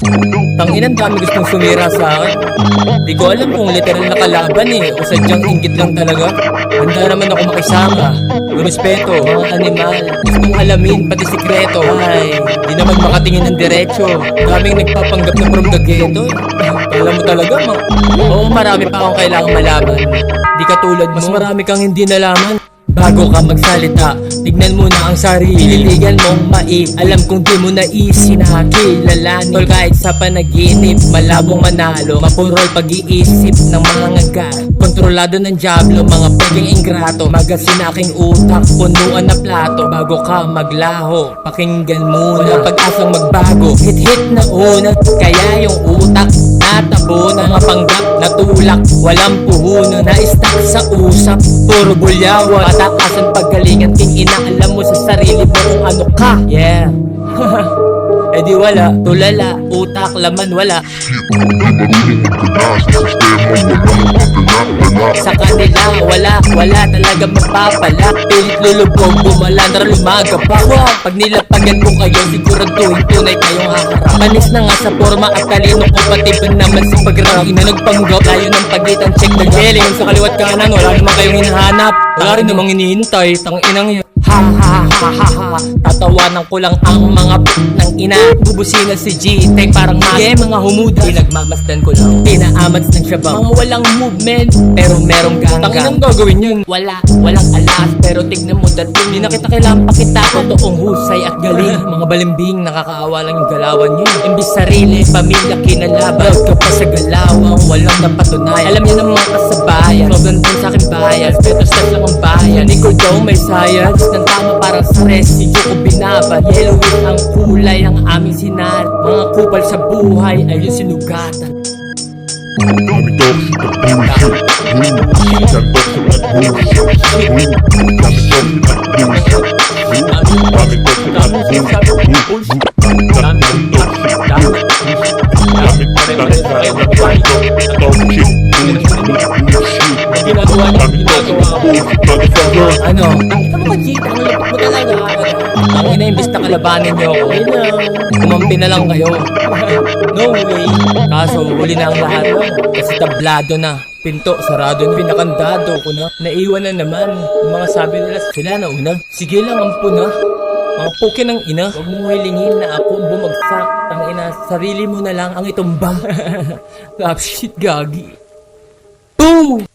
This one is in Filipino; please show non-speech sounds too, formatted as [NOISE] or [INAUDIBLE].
Tanginan dami gustong sumira sa akin. Di ko alam kung literal na kalaban eh, o sadyang inggit lang talaga. Handa naman ako makisama. Respeto, mga animal. Gustong alamin, pati sikreto. Ay, di naman makatingin ng diretso. Daming nagpapanggap na from the ghetto. eh. Alam mo talaga, ma Oo, marami pa akong kailangang malaman. Di katulad mo, mas marami kang hindi nalaman. Bago ka magsalita, tignan mo ang sarili. Pililigan mong mai Alam kong di mo naisip. Na kilalanin Tol kahit sa panaginip, malabong manalo. Mapurol pag-iisip ng mga ngagat Kontrolado ng diablo, mga paging ingrato. Magasin aking utak, punuan na plato. Bago ka maglaho, pakinggan muna. Pag-asang magbago, hit-hit na una. Kaya yung utak natabo na tulak. Walang puhunan. Na stuck sa usap. Puro bulyawan. Patakasan paggalingan ka. Yeah. [LAUGHS] Eh di wala, tulala, utak, laman wala. Sa kanila, wala, wala talaga mapapala. Pilit lulubog, bumalandra, lumaga pa. Wow. Pag nilapagan ko kayo, siguraduhin tunay kayong haharap. Manis na nga sa forma at talino Kompatible naman sa pag-rap na nagpanggap Tayo ng pagitan, check the galing Sa kaliwat kanan, wala naman kayong hinahanap. Wala rin namang hinihintay, tang inang yun Ha ha ha ha ha Tatawanan ko lang ang mga p- ng ina. Bubusina si G-Tech parang mas. Yeah, mga humuda Pinagmamasdan ko lang. Pinaamats ng syabang Mga walang movement. Pero merong ganga Tanginang gagawin yun? Wala, walang alas. Pero tignan mo dating Di na kita kailangan pakita Totoong husay at galing. [LAUGHS] Mga balimbing Nakakaawa lang yung galawan nyo Imbis sarili, pamilya, kinalaban. Proud ka pa sa galawang Walang napatunayan. Alam niyo ng mga kasabayan. Sobrang din sa akin bias. Pero stress lang ang bayan. Ikaw daw may science Ng tama parang sa resi ko binaba Yellowing ang kulay ng aming sinar Mga kupal sa buhay ay yung sinugatan. Dami toxic at bullshit Green Dami toxic at bullshit Green Dami toxic at bullshit Green Dami toxic at bullshit Dami toxic Dami toxic bullshit Ginagawa toxic ginagawa ko Ano? Ano ba, G? Ang lupit mo talaga. Ang ina, imbis na kalabanin niyo ako. Yun na. Kumampi na lang kayo. [LAUGHS] no way. Kaso, huli na ang lahat. Kasi tablado na. Pinto, sarado na. Pinakandado ko na. Naiwan na naman. Yung mga sabi nila, sila na una. Sige lang, ampo na. Mga puke ng ina. Huwag mong hilingin na ako bumagsak. Ang ina, sarili mo na lang ang itumbang. Rap [LAUGHS] shit, gagi. Boom!